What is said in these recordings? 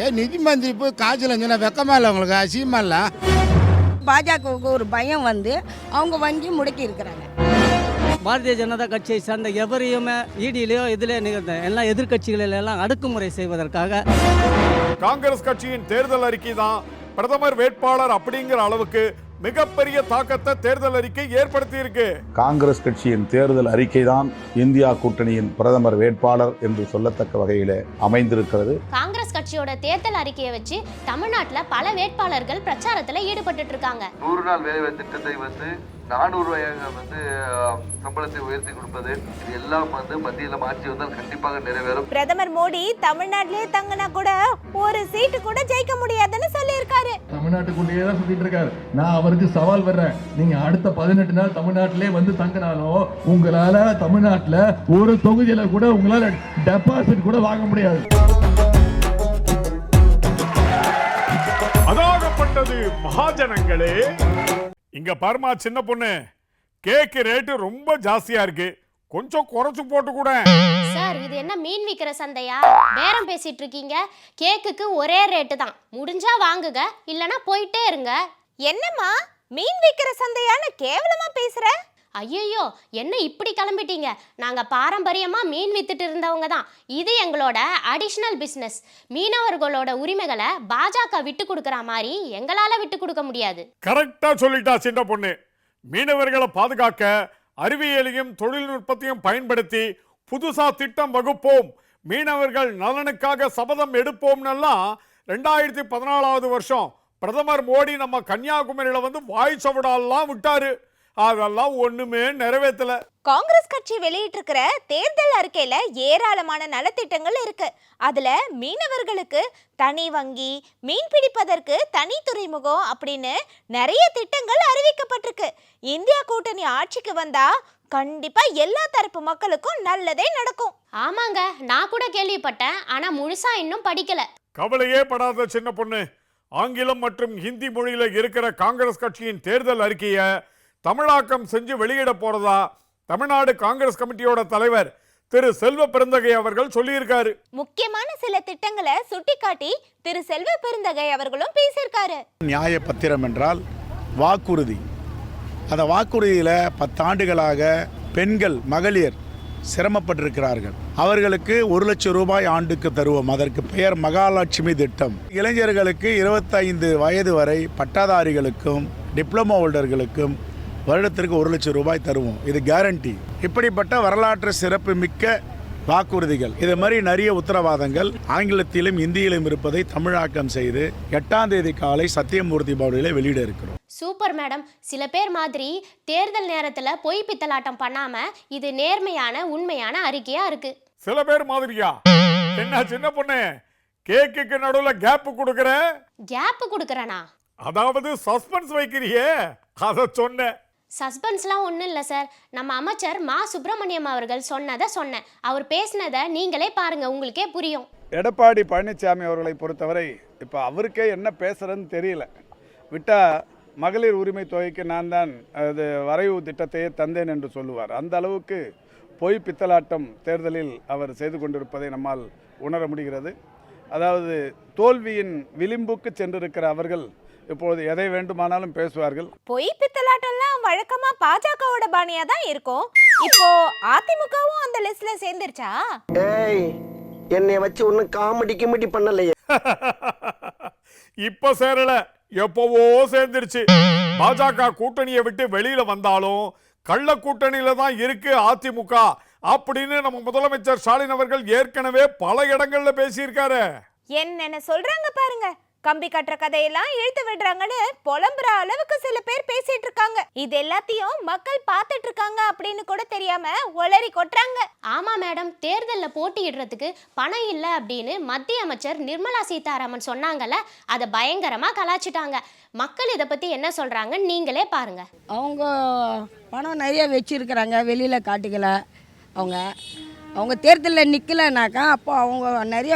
ஏ நிதி மந்திரி போய் காய்ச்சல் வெக்கமா இல்லை உங்களுக்கு? அசியமா இல்லை? பாஜகவுக்கு ஒரு பயம் வந்து அவங்க வங்கி முடக்கி இருக்கிறாங்க. பாரதிய ஜனதா கட்சியை சார்ந்த எவரையுமே ஈடியிலையோ இதிலே நிகழ்ந்த எல்லா எதிர்க்கட்சிகளிலெல்லாம் அடக்குமுறை செய்வதற்காக காங்கிரஸ் கட்சியின் தேர்தல் அறிக்கை தான் பிரதமர் வேட்பாளர் அப்படிங்கிற அளவுக்கு மிகப்பெரிய தாக்கத்தை தேர்தல் அறிக்கை ஏற்படுத்தி இருக்கு காங்கிரஸ் கட்சியின் தேர்தல் அறிக்கைதான் இந்தியா கூட்டணியின் பிரதமர் வேட்பாளர் என்று சொல்லத்தக்க வகையிலே அமைந்திருக்கிறது. காங்கிரஸ் கட்சியோட தேர்தல் அறிக்கையை வச்சு தமிழ்நாட்டுல பல வேட்பாளர்கள் பிரச்சாரத்துல ஈடுபட்டுட்டு இருக்காங்க. நூறு நாள் வேலை திட்டத்தை வந்து நானூறு ரூபாயாக வந்து சம்பளத்தை உயர்த்தி கொடுப்பது இது எல்லாம் வந்து மத்தியில் மாற்றி வந்தால் கண்டிப்பாக நிறைவேறும். பிரதமர் மோடி தமிழ்நாட்டிலே தங்கினா கூட ஒரு சீட்டு கூட ஜெயிக்க முடியாதுன்னு சொல்லியிருக்காரு. தமிழ்நாட்டுக்குள்ளேயே தான் சுத்திட்டு இருக்காரு. நான் அவருக்கு சவால் வர்றேன் நீங்க அடுத்த பதினெட்டு நாள் தமிழ்நாட்டிலே வந்து தங்கினாலும் உங்களால தமிழ்நாட்டுல ஒரு தொகுதியில கூட உங்களால டெபாசிட் கூட வாங்க முடியாது. அதாகப்பட்டது மகாஜனங்களே. இங்க பாருமா சின்ன பொண்ணு. கேக்கு ரேட்டு ரொம்ப ஜாஸ்தியா இருக்கு. கொஞ்சம் குறைச்சு போட்டு கூட. சார் இது என்ன மீன் விக்கிற சந்தையா? பேரம் பேசிட்டு இருக்கீங்க. கேக்குக்கு ஒரே ரேட்டு தான். முடிஞ்சா வாங்குங்க இல்லனா போயிட்டே இருங்க. என்னம்மா? மீன் விக்கிற சந்தையான கேவலமா பேசுற? ஐயோ என்ன இப்படி கிளம்பிட்டீங்க? நாங்கள் பாரம்பரியமாக மீன் வித்துட்டு இருந்தவங்க தான். இது எங்களோட அடிஷ்னல் பிஸ்னஸ் மீனவர்களோட உரிமைகளை பாஜக விட்டு கொடுக்குற மாதிரி எங்களால் விட்டு கொடுக்க முடியாது. கரெக்டாக சொல்லிட்டா சின்ன பொண்ணு. மீனவர்களை பாதுகாக்க அறிவியலையும் தொழில்நுட்பத்தையும் பயன்படுத்தி புதுசா திட்டம் வகுப்போம். மீனவர்கள் நலனுக்காக சபதம் எடுப்போம்னெல்லாம் ரெண்டாயிரத்தி பதினாலாவது வருஷம் பிரதமர் மோடி நம்ம கன்னியாகுமரியில் வந்து வாய் சவடாலெலாம் விட்டாரு. அதெல்லாம் ஒண்ணுமே நிறைவேற்றல காங்கிரஸ் கட்சி வெளியிட்டிருக்கிற தேர்தல் அறிக்கையில ஏராளமான நலத்திட்டங்கள் இருக்கு. அதுல மீனவர்களுக்கு தனி வங்கி மீன் பிடிப்பதற்கு தனி துறைமுகம் அப்படின்னு நிறைய திட்டங்கள் அறிவிக்கப்பட்டிருக்கு. இந்தியா கூட்டணி ஆட்சிக்கு வந்தா கண்டிப்பா எல்லா தரப்பு மக்களுக்கும் நல்லதே நடக்கும். ஆமாங்க நான் கூட கேள்விப்பட்டேன் ஆனா முழுசா இன்னும் படிக்கல. கவலையே படாத சின்ன பொண்ணு. ஆங்கிலம் மற்றும் ஹிந்தி மொழியில இருக்கிற காங்கிரஸ் கட்சியின் தேர்தல் அறிக்கையை தமிழாக்கம் செஞ்சு வெளியிட போறதா? தமிழ்நாடு காங்கிரஸ் கமிட்டியோட தலைவர் திரு செல்வ பெருந்தகை அவர்கள் சொல்லியிருக்காரு. முக்கியமான சில திட்டங்களை சுட்டிக்காட்டி திரு செல்வ பெருந்தகை அவர்களும் பேசியிருக்காரு. நியாய பத்திரம் என்றால் வாக்குறுதி. அந்த வாக்குறுதியில் பத்தாண்டுகளாக பெண்கள் மகளிர் சிரமப்பட்டிருக்கிறார்கள். அவர்களுக்கு ஒரு லட்சம் ரூபாய் ஆண்டுக்கு தருவோம். அதற்கு பெயர் மகாலட்சுமி திட்டம். இளைஞர்களுக்கு இருபத்தைந்து வயது வரை பட்டாதாரிகளுக்கும் டிப்ளமோ ஹோல்டர்களுக்கும் வருடத்திற்கு ஒரு லட்சம் ரூபாய் தருவோம். இது கேரண்டி இப்படிப்பட்ட வரலாற்று சிறப்பு மிக்க வாக்குறுதிகள். இது மாதிரி நிறைய உத்தரவாதங்கள் ஆங்கிலத்திலும் இந்தியிலும் இருப்பதை தமிழாக்கம் செய்து எட்டாம் தேதி காலை சத்தியமூர்த்தி பவனில் வெளியிட இருக்கிறோம். Super madam. சில பேர் மாதிரி தேர்தல் நேரத்துல பொய் பித்தலாட்டம் பண்ணாம இது நேர்மையான உண்மையான அறிக்கையா இருக்கு. சில பேர் மாதிரியா? என்ன சின்ன பொண்ணு? கேக்குக்கு நடுவுல கேப் கொடுக்கற? கேப் கொடுக்குறேனா? அதாவது சஸ்பென்ஸ் வைக்கிறியே? அத சொன்னேன். சஸ்பென்ஸ்லாம் ஒன்றும் இல்லை சார் நம்ம அமைச்சர் மா. சுப்பிரமணியம் அவர்கள் சொன்னதை சொன்னேன். அவர் பேசினதை நீங்களே பாருங்க உங்களுக்கே புரியும். எடப்பாடி பழனிசாமி அவர்களை பொறுத்தவரை இப்போ அவருக்கே என்ன பேசுறதுன்னு தெரியல. விட்டா மகளிர் உரிமை தொகைக்கு நான் தான் அது வரைவு திட்டத்தையே தந்தேன் என்று சொல்லுவார். அந்த அளவுக்கு பொய் பித்தலாட்டம் தேர்தலில் அவர் செய்து கொண்டிருப்பதை நம்மால் உணர முடிகிறது. அதாவது தோல்வியின் விளிம்புக்கு சென்றிருக்கிற அவர்கள் இப்பொழுது எதை வேண்டுமானாலும் பேசுவார்கள். பொய் பித்தலாட்டம்லாம் வழக்கமா பாஜகவோட பாணியா தான் இருக்கும். இப்போ அதிமுகவும் அந்த லிஸ்ட்ல சேர்ந்துருச்சா? ஏய் என்னை வச்சு ஒன்னும் காமெடி கிமெடி பண்ணலையே. இப்ப சேரல. எப்பவோ சேர்ந்துருச்சு. பாஜக கூட்டணியை விட்டு வெளியில வந்தாலும் கள்ள கூட்டணியில தான் இருக்கு அதிமுக. அப்படின்னு நம்ம முதலமைச்சர் ஸ்டாலின் அவர்கள் ஏற்கனவே பல இடங்கள்ல பேசியிருக்காரு. என்னென்ன சொல்றாங்க பாருங்க. கம்பி கட்டுற கதையெல்லாம் இழுத்து விடுறாங்கன்னு புலம்புற அளவுக்கு சில பேர் பேசிட்டு இருக்காங்க. இது எல்லாத்தையும் மக்கள் பார்த்துட்டு இருக்காங்க அப்படின்னு கூட தெரியாம ஒளறி கொட்டுறாங்க. ஆமா மேடம் தேர்தலில் போட்டியிடுறதுக்கு பணம் இல்லை அப்படின்னு மத்திய அமைச்சர் நிர்மலா சீதாராமன் சொன்னாங்கல்ல அதை பயங்கரமா கலாச்சிட்டாங்க. மக்கள் இதை பத்தி என்ன சொல்றாங்கன்னு நீங்களே பாருங்க. அவங்க பணம் நிறைய வச்சிருக்கிறாங்க வெளியில் காட்டிக்கல. அவங்க அவங்க தேர்தலில் நிற்கலைனாக்கா அப்போ அவங்க நிறைய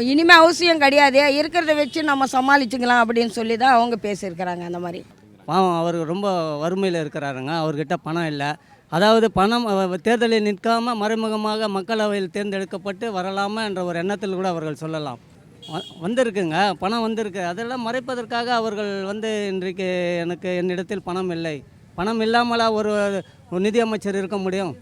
இனிமேல் அவசியம் கிடையாது. இருக்கிறத வச்சு நம்ம சமாளிச்சுக்கலாம் அப்படின்னு சொல்லி தான் அவங்க பேசியிருக்கிறாங்க அந்த மாதிரி. பாவம் அவர் ரொம்ப வறுமையில் இருக்கிறாருங்க. அவர்கிட்ட பணம் இல்லை. அதாவது பணம் தேர்தலில் நிற்காமல் மறைமுகமாக மக்களவையில் தேர்ந்தெடுக்கப்பட்டு வரலாமா என்ற ஒரு எண்ணத்தில் கூட அவர்கள் சொல்லலாம். வ- வந்திருக்குங்க. பணம் வந்திருக்கு. அதெல்லாம் மறைப்பதற்காக அவர்கள் வந்து இன்றைக்கு எனக்கு என்னிடத்தில் பணம் இல்லை. பணம் இல்லாமலா ஒரு ஒரு நிதியமைச்சர் இருக்க முடியும்?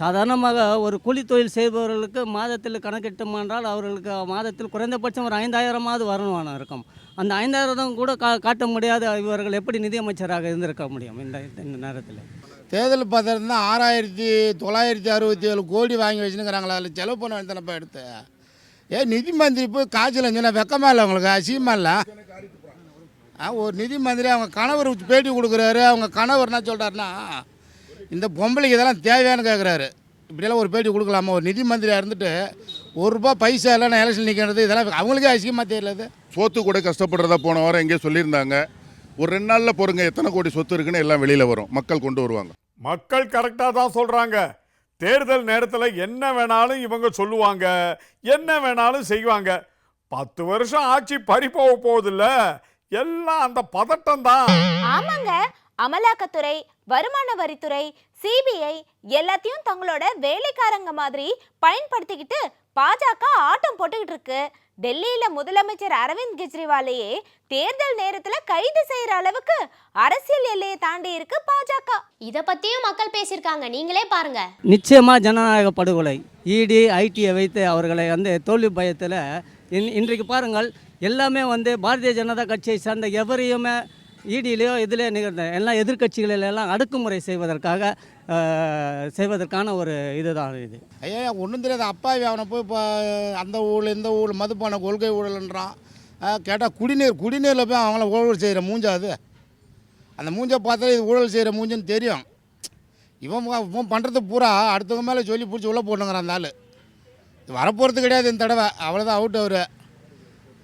சாதாரணமாக ஒரு கூலி தொழில் செய்பவர்களுக்கு மாதத்தில் கணக்கிட்டோம் என்றால் அவர்களுக்கு மாதத்தில் குறைந்தபட்சம் ஒரு ஐந்தாயிரமாவது வரணும் இருக்கும். அந்த ஐந்தாயிரம் கூட கா காட்ட முடியாத இவர்கள் எப்படி நிதியமைச்சராக இருந்திருக்க முடியும் இந்த இந்த நேரத்தில்? தேர்தல் பத்திரம் தான் ஆறாயிரத்தி தொள்ளாயிரத்தி அறுபத்தி ஏழு கோடி வாங்கி வச்சுருக்கிறாங்களா அதில் செலவு பண்ண வேண்டியதானப்பா எடுத்து? ஏ நிதி மந்திரி போய் காய்ச்சல் சொன்னால் வெக்கமா இல்லை அவங்களுக்கு அசியமா இல்லை? ஆ ஒரு நிதி மந்திரி அவங்க கணவர் பேட்டி கொடுக்குறாரு அவங்க கணவர் என்ன சொல்கிறாருன்னா இந்த பொம்பளைக்கு இதெல்லாம் தேவையானு கேட்குறாரு இப்படியெல்லாம் ஒரு பேட்டி கொடுக்கலாமா? ஒரு நிதி மந்திரியாக இருந்துட்டு ஒரு ரூபா பைசா இல்லை நான் எலெக்ஷன் நிற்கிறது இதெல்லாம் அவங்களுக்கே அசிங்கமாக தெரியல இது. சோத்து கூட கஷ்டப்படுறதா போன வாரம் எங்கேயோ சொல்லியிருந்தாங்க. ஒரு ரெண்டு நாளில் பொறுங்க எத்தனை கோடி சொத்து இருக்குன்னு எல்லாம் வெளியில் வரும். மக்கள் கொண்டு வருவாங்க. மக்கள் கரெக்டாக தான் சொல்கிறாங்க தேர்தல் நேரத்தில் என்ன வேணாலும் இவங்க சொல்லுவாங்க. என்ன வேணாலும் செய்வாங்க. பத்து வருஷம் ஆட்சி பறி போக போகுதில்ல. எல்லாம் அந்த பதட்டம் தான். ஆமாங்க. அமலாக்கத்துறை வருமான வரித்துறை சிபிஐ எல்லாத்தையும் தங்களோட வேலைக்காரங்க மாதிரி பயன்படுத்திக்கிட்டு பாஜக ஆட்டம் போட்டுக்கிட்டு இருக்கு. டெல்லியில முதலமைச்சர் அரவிந்த் கெஜ்ரிவாலையே தேர்தல் நேரத்துல கைது செய்யற அளவுக்கு அரசியல் எல்லையை தாண்டி இருக்கு பாஜக. இதை பத்தியும் மக்கள் பேசியிருக்காங்க. நீங்களே பாருங்க. நிச்சயமாக ஜனநாயக படுகொலை. இடி ஐடியை வைத்து அவர்களை வந்து தோல்வி பயத்தில் இன் இன்றைக்கு பாருங்கள் எல்லாமே வந்து பாரதிய ஜனதா கட்சியை சார்ந்த எவரையுமே இடியிலையோ இதில் நிகழ்ந்த எல்லாம் எதிர்க்கட்சிகளிலெல்லாம் அடக்குமுறை செய்வதற்காக செய்வதற்கான ஒரு இதுதான் இது. ஐயா ஒன்றும் தெரியாது. அப்பாவி அவனை போய் இப்போ அந்த ஊழல் இந்த ஊழல் மதுப்பான கொள்கை ஊழல்ன்றான். கேட்டால் குடிநீர் குடிநீரில் போய் அவங்கள ஊழல் செய்கிற மூஞ்சா அது? அந்த மூஞ்சை பார்த்தாலே இது ஊழல் செய்கிற மூஞ்சுன்னு தெரியும். இவன் இவன் பண்ணுறது பூரா அடுத்தவங்க மேலே சொல்லி பிடிச்சி உள்ளே போடணுங்கிறான் அந்த ஆள். வரப்போகிறது கிடையாது இந்த தடவை. அவ்வளோதான் அவுட் அவர்.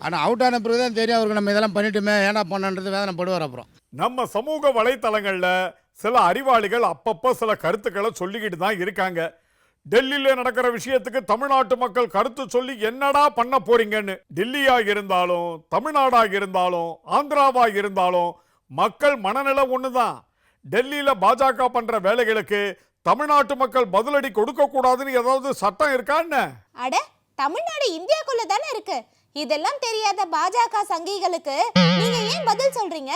ஆனால் அவுட் ஆன பிறகு தான் தெரியும் அவருக்கு நம்ம இதெல்லாம் பண்ணிட்டோமே ஏன்னா பண்ணன்றது வேதனைப்படுவார் அப்புறம். நம்ம சமூக வலைத்தளங்களில் சில அறிவாளிகள் அப்பப்போ சில கருத்துக்களை சொல்லிக்கிட்டு தான் இருக்காங்க. டெல்லியில் நடக்கிற விஷயத்துக்கு தமிழ்நாட்டு மக்கள் கருத்து சொல்லி என்னடா பண்ண போறீங்கன்னு. டெல்லியாக இருந்தாலும் தமிழ்நாடாக இருந்தாலும் ஆந்திராவாக இருந்தாலும் மக்கள் மனநிலை ஒன்று தான் டெல்லியில் பாஜக பண்ணுற வேலைகளுக்கு தமிழ்நாட்டு மக்கள் பதிலடி கொடுக்கக்கூடாதுன்னு ஏதாவது சட்டம் இருக்கா என்ன? அட தமிழ்நாடு இந்தியாக்குள்ள தானே இருக்கு. இதெல்லாம் தெரியாத பாஜக சங்கிகளுக்கு நீங்க ஏன் பதில் சொல்றீங்க?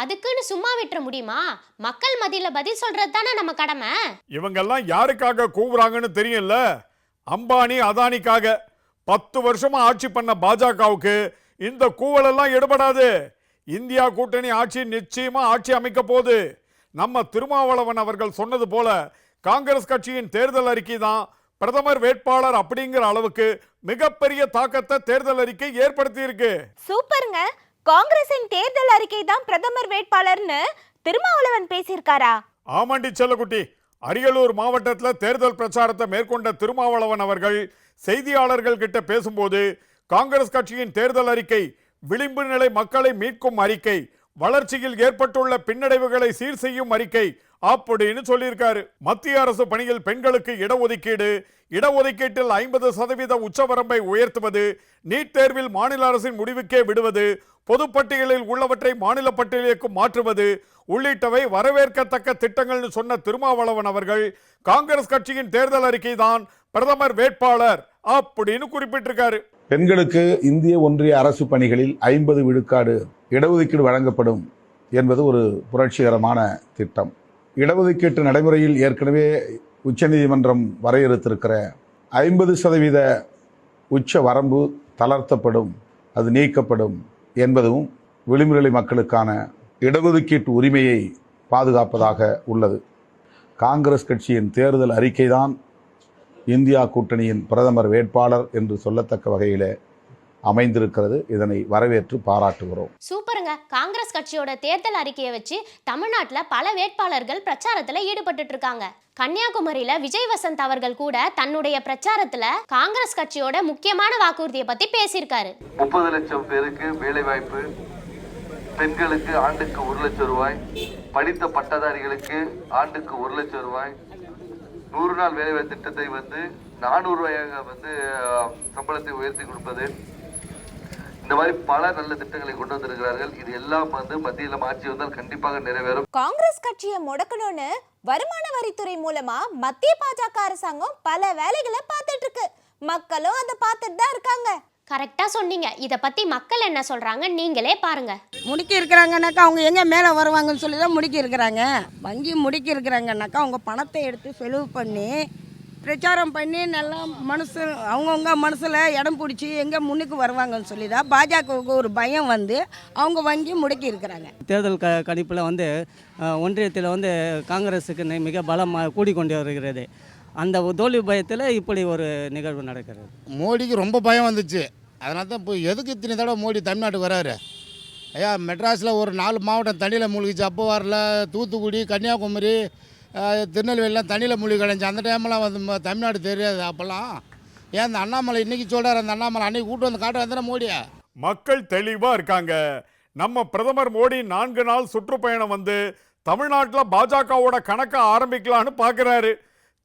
அதுக்குன்னு சும்மா விட்டுற முடியுமா? மக்கள் மத்தியில பதில் சொல்றது தானே நம்ம கடமை. இவங்கெல்லாம் யாருக்காக கூவுறாங்கன்னு தெரியல அம்பானி அதானிக்காக பத்து வருஷமா ஆட்சி பண்ண பாஜகவுக்கு இந்த கூவலெல்லாம் எடுபடாது. இந்தியா கூட்டணி ஆட்சி நிச்சயமா ஆட்சி அமைக்க போகுது. நம்ம திருமாவளவன் அவர்கள் சொன்னது போல காங்கிரஸ் கட்சியின் தேர்தல் அறிக்கை தான் பிரதமர் வேட்பாளர் அப்படிங்கிற அளவுக்கு மிகப்பெரிய தாக்கத்தை தேர்தல் அறிக்கை ஏற்படுத்தி இருக்கு சூப்பருங்க. காங்கிரசின் தேர்தல் அறிக்கை தான் பிரதமர் வேட்பாளர்னு திருமாவளவன் பேசியிருக்காரா? ஆமாண்டி செல்லக்குட்டி. அரியலூர் மாவட்டத்தில் தேர்தல் பிரச்சாரத்தை மேற்கொண்ட திருமாவளவன் அவர்கள் செய்தியாளர்கள் கிட்ட பேசும்போது காங்கிரஸ் கட்சியின் தேர்தல் அறிக்கை விளிம்பு நிலை மக்களை மீட்கும் அறிக்கை வளர்ச்சியில் ஏற்பட்டுள்ள பின்னடைவுகளை சீர் செய்யும் அறிக்கை அப்படின்னு சொல்லியிருக்காரு. மத்திய அரசு பணியில் பெண்களுக்கு இடஒதுக்கீடு இடஒதுக்கீட்டில் ஐம்பது சதவீத உச்சவரம்பை உயர்த்துவது நீட் தேர்வில் மாநில அரசின் முடிவுக்கே விடுவது பொதுப்பட்டியலில் உள்ளவற்றை மாநில பட்டியலுக்கு மாற்றுவது உள்ளிட்டவை வரவேற்கத்தக்க திட்டங்கள்னு சொன்ன திருமாவளவன் அவர்கள் காங்கிரஸ் கட்சியின் தேர்தல் அறிக்கை தான் பிரதமர் வேட்பாளர் அப்படின்னு குறிப்பிட்டிருக்காரு. பெண்களுக்கு இந்திய ஒன்றிய அரசு பணிகளில் ஐம்பது விழுக்காடு இடஒதுக்கீடு வழங்கப்படும் என்பது ஒரு புரட்சிகரமான திட்டம். இடஒதுக்கீட்டு நடைமுறையில் ஏற்கனவே உச்சநீதிமன்றம் வரையறுத்திருக்கிற ஐம்பது சதவீத உச்ச வரம்பு தளர்த்தப்படும் அது நீக்கப்படும் என்பதும் விளிம்புநிலை மக்களுக்கான இடஒதுக்கீட்டு உரிமையை பாதுகாப்பதாக உள்ளது. காங்கிரஸ் கட்சியின் தேர்தல் அறிக்கைதான் இந்தியா கூட்டணியின் பிரதமர் வேட்பாளர் என்று சொல்லத்தக்க வகையிலே அமைந்திருக்கிறது. இதனை வரவேற்று பாராட்டுகிறோம். சூப்பருங்க. காங்கிரஸ் கட்சியோட தேர்தல் அறிக்கையை வச்சு தமிழ்நாட்டில் பல வேட்பாளர்கள் பிரச்சாரத்தில் ஈடுபட்டுட்டு இருக்காங்க கன்னியாகுமரியில விஜய் வசந்த் அவர்கள் கூட தன்னுடைய பிரச்சாரத்துல காங்கிரஸ் கட்சியோட முக்கியமான வாக்குறுதியை பத்தி பேசியிருக்காரு. முப்பது லட்சம் பேருக்கு வேலை வாய்ப்பு பெண்களுக்கு ஆண்டுக்கு ஒரு லட்சம் ரூபாய் படித்த பட்டதாரிகளுக்கு ஆண்டுக்கு ஒரு லட்சம் ரூபாய் நூறு நாள் வேலைவாய்ப்பு திட்டத்தை வந்து நானூறு ரூபாயாக வந்து சம்பளத்தை உயர்த்தி கொடுப்பது இந்த மாதிரி பல நல்ல திட்டங்களை கொண்டு வந்திருக்கிறார்கள். இது எல்லாம் வந்து மத்தியில் ஆட்சி வந்தால் கண்டிப்பாக நிறைவேறும். காங்கிரஸ் கட்சியை முடக்கணும்னு வருமான வரித்துறை மூலமா மத்திய பாஜக அரசாங்கம் பல வேலைகளை பார்த்துட்டு இருக்கு. மக்களும் அதை பார்த்துட்டு தான் இருக்காங்க. கரெக்டா சொன்னீங்க. இத பத்தி மக்கள் என்ன சொல்றாங்க நீங்களே பாருங்க. முடுக்கி இருக்கிறாங்கனாக்கா அவங்க எங்கே மேலே வருவாங்கன்னு சொல்லி தான் முடுக்கி இருக்கிறாங்க. வங்கி முடுக்கி இருக்கிறாங்கனாக்கா அவங்க பணத்தை எடுத்து செலவு பண்ணி பிரச்சாரம் பண்ணி நல்லா மனசு அவங்கவுங்க மனசில் இடம் பிடிச்சி எங்கே முன்னுக்கு வருவாங்கன்னு சொல்லி தான் பாஜகவுக்கு ஒரு பயம் வந்து அவங்க வங்கி முடக்கி இருக்கிறாங்க. தேர்தல் க கணிப்பில் வந்து ஒன்றியத்தில் வந்து காங்கிரஸுக்கு மிக பலமாக கூடிக்கொண்டு வருகிறது. அந்த தோல்வி பயத்தில் இப்படி ஒரு நிகழ்வு நடக்கிறது. மோடிக்கு ரொம்ப பயம் வந்துச்சு. அதனால தான் இப்போ எதுக்கு இத்தனை தடவை மோடி தமிழ்நாட்டுக்கு வராரு? ஐயா மெட்ராஸில் ஒரு நாலு மாவட்டம் தண்ணியில் மூழ்கிச்சு அப்போ வரல தூத்துக்குடி கன்னியாகுமரி திருநெல்வேலிலாம் தண்ணியில் மூழ்கி கிடந்துச்சு. அந்த டைம்லாம் வந்து தமிழ்நாடு தெரியாது அப்போல்லாம் ஏன் அந்த அண்ணாமலை இன்றைக்கி சொல்கிறார் அந்த அண்ணாமலை அன்னைக்கு கூட்டு வந்து காட்டுறது தானே மோடியா? மக்கள் தெளிவா இருக்காங்க. நம்ம பிரதமர் மோடி நான்கு நாள் சுற்றுப்பயணம் வந்து தமிழ்நாட்டில் பாஜகவோட கணக்கை ஆரம்பிக்கலான்னு பார்க்குறாரு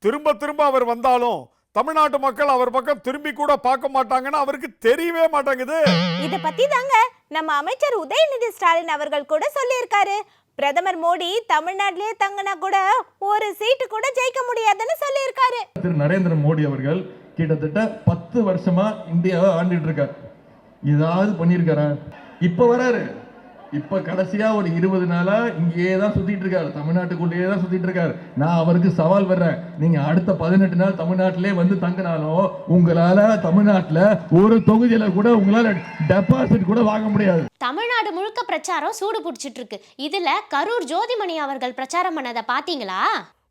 திரும்ப திரும்ப அவர் வந்தாலும் தமிழ்நாட்டு மக்கள் அவர் பக்கம் திரும்பி கூட பார்க்க மாட்டாங்கன்னு அவருக்கு தெரியவே மாட்டேங்குது. இத பத்தி தாங்க நம்ம அமைச்சர் உதயநிதி ஸ்டாலின் அவர்கள் கூட சொல்லியிருக்காரு. பிரதமர் மோடி தமிழ்நாட்டிலே தங்கினா கூட ஒரு சீட்டு கூட ஜெயிக்க முடியாதுன்னு சொல்லியிருக்காரு. திரு நரேந்திர மோடி அவர்கள் கிட்டத்தட்ட பத்து வருஷமா இந்தியாவை ஆண்டுட்டு இருக்கார். ஏதாவது பண்ணியிருக்காரா? இப்போ வராரு. இப்ப கடைசியா ஒரு இருபது நாளா இங்கேயே தான் சுத்திட்டு இருக்காரு. தமிழ்நாட்டுக்குள்ளேயே தான் சுத்திட்டு இருக்காரு. நான் அவருக்கு சவால் வர்றேன் நீங்க அடுத்த பதினெட்டு நாள் தமிழ்நாட்டிலே வந்து தங்கினாலும் உங்களால தமிழ்நாட்டுல ஒரு தொகுதியில கூட உங்களால டெபாசிட் கூட வாங்க முடியாது. தமிழ்நாடு முழுக்க பிரச்சாரம் சூடு பிடிச்சிட்டு இருக்கு. இதுல கரூர் ஜோதிமணி அவர்கள் பிரச்சாரம் பண்ணதை பாத்தீங்களா?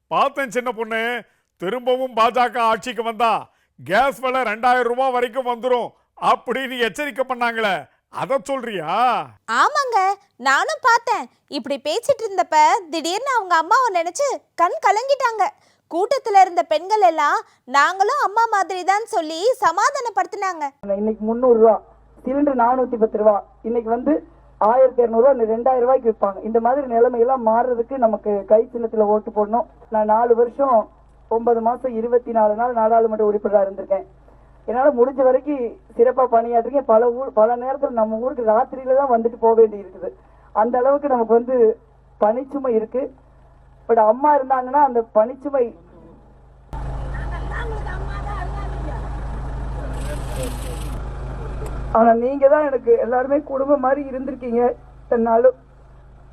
பார்த்தேன் சின்ன பொண்ணு. திரும்பவும் பாஜக ஆட்சிக்கு வந்தா. கேஸ் விலை ரெண்டாயிரம் ரூபாய் வரைக்கும் வந்துரும். அப்படின்னு எச்சரிக்கை பண்ணாங்களே. அதை சொல்றியா? ஆமாங்க நானும் பார்த்தேன். இப்படி பேசிட்டு இருந்தப்ப திடீர்னு அவங்க அம்மாவை நினைச்சு கண் கலங்கிட்டாங்க. கூட்டத்துல இருந்த பெண்கள் எல்லாம் நாங்களும் அம்மா மாதிரி தான் சொல்லி சமாதானப்படுத்தினாங்க. இன்னைக்கு முந்நூறுரூவா சிலிண்டர் நானூற்றி பத்து ரூபா. இன்னைக்கு வந்து ஆயிரத்தி இரநூறுவா ரெண்டாயிரம் ரூபாய்க்கு விற்பாங்க. இந்த மாதிரி நிலைமையெல்லாம் மாறுறதுக்கு நமக்கு கை சின்னத்தில் ஓட்டு போடணும். நான் நாலு வருஷம் ஒன்பது மாதம் இருபத்தி நாலு நாள் நாடாளுமன்ற உறுப்பினராக இருந்திருக்கேன். என்னால் முடிஞ்ச வரைக்கும் சிறப்பாக பணியாற்றிருக்கேன் பல ஊர் பல நேரத்தில் நம்ம ஊருக்கு ராத்திரியில தான் வந்துட்டு போக வேண்டி இருக்குது. அந்த அளவுக்கு நமக்கு வந்து பனிச்சுமை இருக்கு. பட் அம்மா இருந்தாங்கன்னா அந்த பனிச்சுமை ஆனா நீங்க தான் எனக்கு எல்லாருமே குடும்பம் மாதிரி இருந்திருக்கீங்க. என்னாலும் அதனால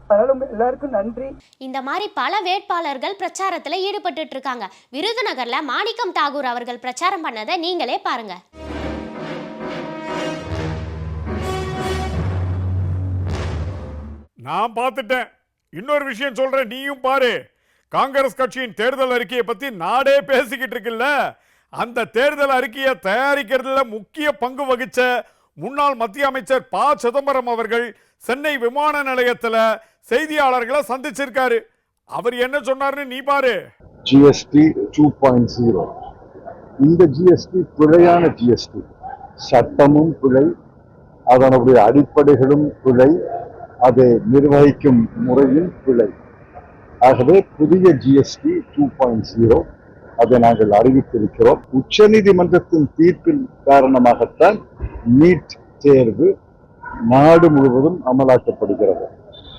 எல்லாருக்கும் நன்றி. இந்த மாதிரி பல வேட்பாளர்கள் பிரச்சாரத்துல ஈடுபட்டுட்டு இருக்காங்க விருதுநகர்ல மாணிக்கம் தாகூர் அவர்கள் பிரச்சாரம் பண்ணதை நீங்களே பாருங்க. நான் பார்த்துட்டேன். இன்னொரு விஷயம் சொல்றேன் நீயும் பாரு. காங்கிரஸ் கட்சியின் தேர்தல் அறிக்கையை பத்தி நாடே பேசிக்கிட்டு இருக்குல்ல? அந்த தேர்தல் அறிக்கையை தயாரிக்கிறதுல முக்கிய பங்கு வகிச்ச முன்னாள் மத்திய அமைச்சர் ப. சிதம்பரம் அவர்கள் சென்னை விமான நிலையத்துல செய்தியாளர்களை சந்திச்சிருக்காரு. அவர் என்ன சொன்னாருன்னு நீ பாரு. ஜிஎஸ்டி டூ பாயிண்ட் ஜீரோ இந்த ஜிஎஸ்டி பிழையான ஜிஎஸ்டி சட்டமும் பிழை அதனுடைய அடிப்படைகளும் பிழை அதை நிர்வகிக்கும் முறையும் பிழை. ஆகவே புதிய ஜிஎஸ்டி டூ பாயிண்ட் ஜீரோ அதை நாங்கள் அறிவித்திருக்கிறோம். உச்சநீதிமன்றத்தின் தீர்ப்பின் காரணமாகத்தான் நீட் தேர்வு நாடு முழுவதும் அமலாக்கப்படுகிறது.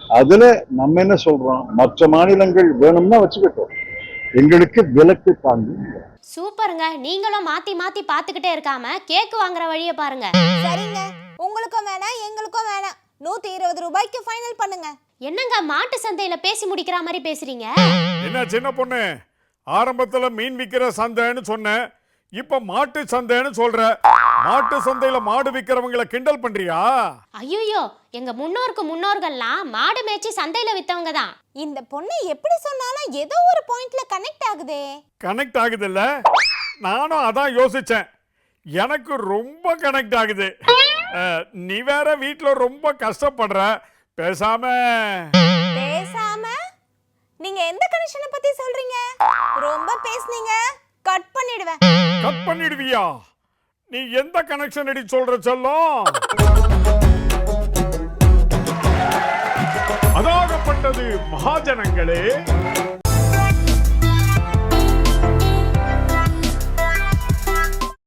அதுல நம்ம என்ன சொல்றோம்? மற்ற மாநிலங்கள் வேணும்னா வச்சுக்கிட்டோம். எங்களுக்கு விலக்கு தாங்கி சூப்பருங்க. நீங்களும் மாத்தி மாத்தி பார்த்துக்கிட்டே இருக்காம கேக் வாங்குற வழியை பாருங்க. சரிங்க. உங்களுக்கும் வேணாம் எங்களுக்கும் வேணாம். நூத்தி இருபது ரூபாய்க்கு ஃபைனல் பண்ணுங்க. என்னங்க மாட்டு சந்தையில பேசி முடிக்கிற மாதிரி பேசுறீங்க? என்ன சின்ன பொண்ணு? ஆரம்பத்துல மீன் விக்கிற சந்தைன்னு சொன்னேன் இப்ப மாட்டு சந்தைன்னு சொல்ற மாட்டு சந்தையில மாடு விக்கிறவங்களை கிண்டல் பண்றியா? ஐயோ எங்க முன்னோருக்கு முன்னோர்கள்லாம் மாடு மேய்ச்சி சந்தையில வித்தவங்க தான். இந்த பொண்ணு எப்படி சொன்னாலும் ஏதோ ஒரு பாயிண்ட்ல கனெக்ட் ஆகுதே. கனெக்ட் ஆகுதுல்ல? நானும் அதான் யோசிச்சேன். எனக்கு ரொம்ப கனெக்ட் ஆகுது. அஹ், நீ வேற வீட்ல ரொம்ப கஷ்டப்படுற. பேசாம. பேசாம? நீங்க எந்த கனெக்ஷனை பத்தி சொல்றீங்க? ரொம்ப பேசுனீங்க. கட் பண்ணிடுவேன். கட் பண்ணிடுவியா? நீ எந்த கனெக்ஷன் அடி சொல்ற செல்லம்? அதாகப்பட்டது மகாஜனங்களே.